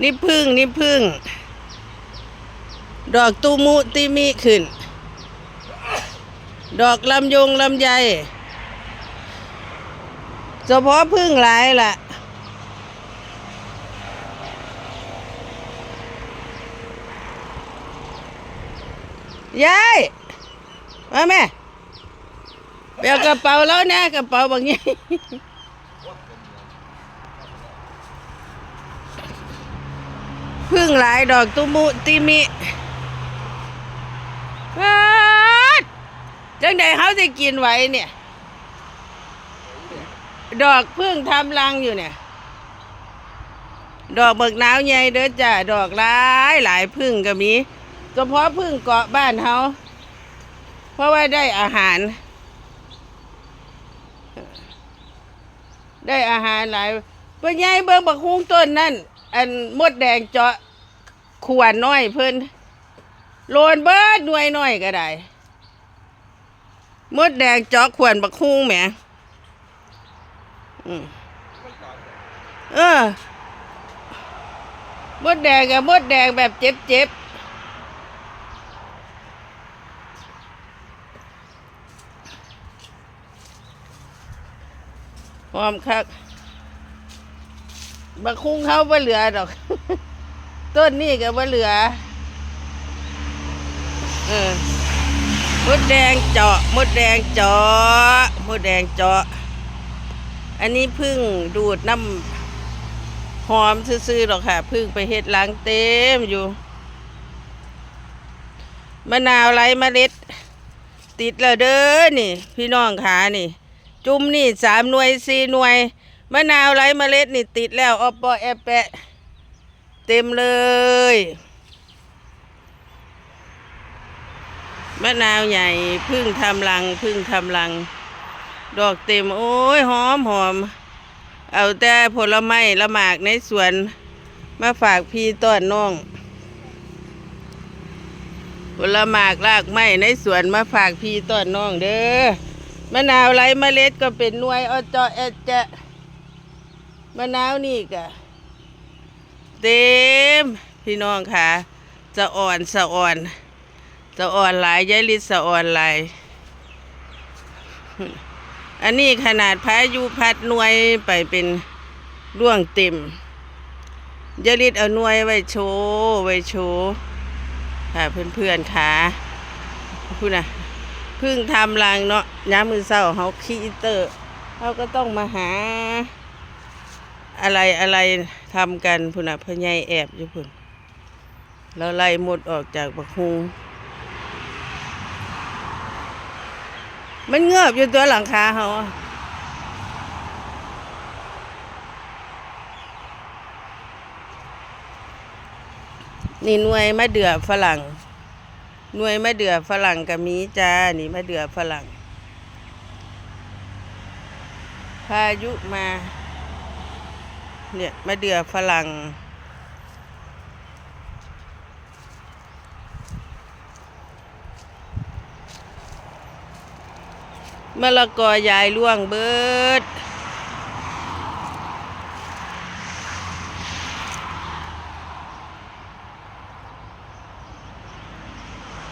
นี่พึ่งนี่พึ่ง ดอกตูมุติมิขึ้น ดอกลำยงลำไยเฉพาะพึ่งหลายล่ะยายมาแม่เปียกระเป๋าแล้วนะกระเป๋าบางอย่าง พึ่งหลายดอกตุมุติมิว้าจังใดเขาจะกินไหว้เนี่ย ดอกพึ่งทำรังอยู่เนี่ย ดอกเบิกหนาวใหญ่เด้อจ้ะดอกหลายหลายพึ่งก็มีเฉพาะพึ่งเกาะบ้านเขาเพราะว่าได้อาหาร ได้อาหารหลายเพิ่นยาเบิ่งบักฮุงต้นนั่น อันมดแดงเจาะขวานน้อยเพิ่นโลนเบิดหน่วยน้อยก็ได้มดแดงเจาะขวานบักฮุ้งแหมเออมดแดงกับมดแดงแบบเจ็บเจ็บหอมคักบั กคุ้งเขาบ่เหลือดอก ต้นนี่ก็บ่เหลือ เออมดแดงเจาะมดแดงเจาะมดแดงเจาะ อันนี้พึ่งดูดน้ำหอมซื่อๆหรอกค่ะพึ่งไปเฮ็ดล้างเต็มอยู่มะนาวไรเมล็ด ติดแล้วเด้อนี่ พี่น้องขานี่ จุ่มนี่สามหน่วยสี่หน่วย มะนาวไรเมล็ดนี่ติดแล้วออปอแอปแปะ เต็มเลยมะนาวใหญ่พึ่งทำรังพึ่งทำรัง ดอกเต็มโอ้ยหอมหอม เอาแต่ผลไม้ละหมากในสวน มาฝากพี่ต้อนน้อง ผลหมากรากไม้ในสวนมาฝากพี่ต้อนน้องเด้อมะนาวไรเมล็ดก็เป็นหน่วยอจอแอจะ มะนาวนี่ก็เต็ม พี่น้องค่ะ จะอ่อนสะอ่อน จะอ่อนหลายยายลิศสะอ่อนหลาย อันนี้ขนาดพายุพัดหน่วยไปเป็นร่วงเต็มยายลิดเอาหน่วยไว้โชว์ไว้โชว์ค่ะเพื่อนๆค่ะพูดนะพึ่งทำรังเนาะย้ำมือเศร้าเขาคีเตอร์เขาก็ต้องมาหา อะไรอะไรทำกันพุ่นนะพญายแอบอยู่พุ่นแล้วไล่หมดออกจากบักฮุงมันเงือบอยู่ตัวหลังคาเขาอะนี่หน่วยมะเดือฝรั่ง หน่วยมะเดือฝรั่งกับมีจ้า นี่มะเดือฝรั่ง พายุมา เนี่ยมะเดื่อฝรั่งมะละกอยายล่วงเบิด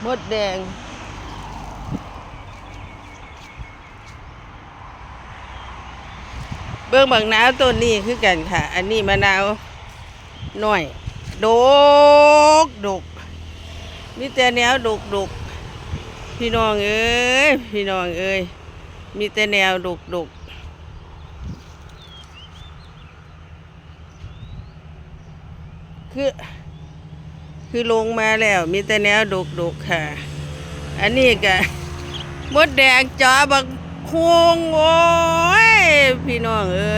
มดแดง เบื้องบางนาวต้นนี้คือกันค่ะ อันนี้มะนาวหน่อยดกดกมีแต่แนวดกดกพี่น้องเอ้ยพี่น้องเอ้ยมีแต่แนวดกดกคือคือลงมาแล้ว มีแต่แนวดกดกค่ะ อันนี้ก็มดแดงจอบักฮวงโอ้ย พี่น้องเอ้ย